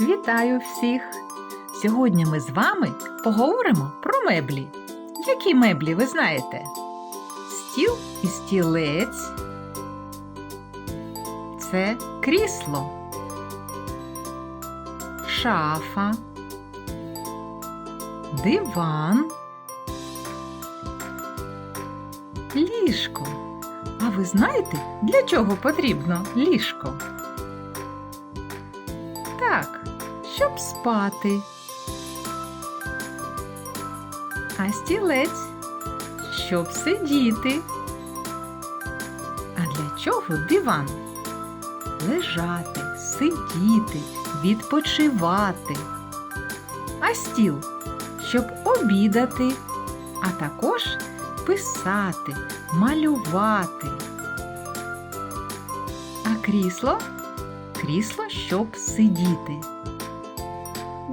Вітаю всіх! Сьогодні ми з вами поговоримо про меблі. Які меблі ви знаєте? Стіл і стілець. Це крісло. Шафа. Диван. Ліжко. А ви знаєте, для чого потрібно ліжко? Так, щоб спати. А стілець, щоб сидіти. А для чого диван? Лежати, сидіти, відпочивати. А стіл, щоб обідати, а також писати, малювати. А крісло крісло, щоб сидіти.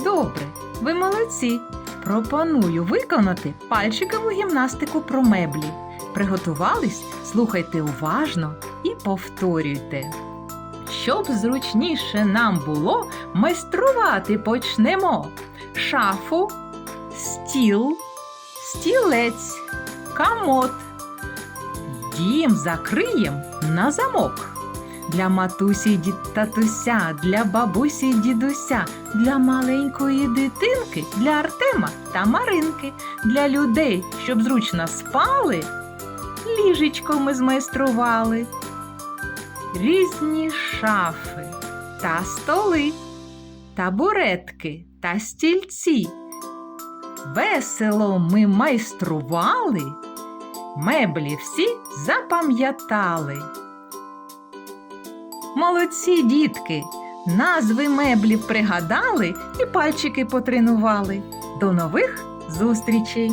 Добре, ви молодці. Пропоную виконати пальчикову гімнастику про меблі. Приготувались? Слухайте уважно і повторюйте. Щоб зручніше нам було, майструвати почнемо шафу, стіл, стілець, камот. Дім закриєм на замок. Для матусі й татуся, для бабусі й дідуся, для маленької дитинки, для Артема та Маринки, для людей, щоб зручно спали, ліжечко ми змайстрували. Різні шафи та столи, табуретки та стільці. Весело ми майстрували, меблі всі запам'ятали. Молодці дітки! Назви меблів пригадали і пальчики потренували. До нових зустрічей!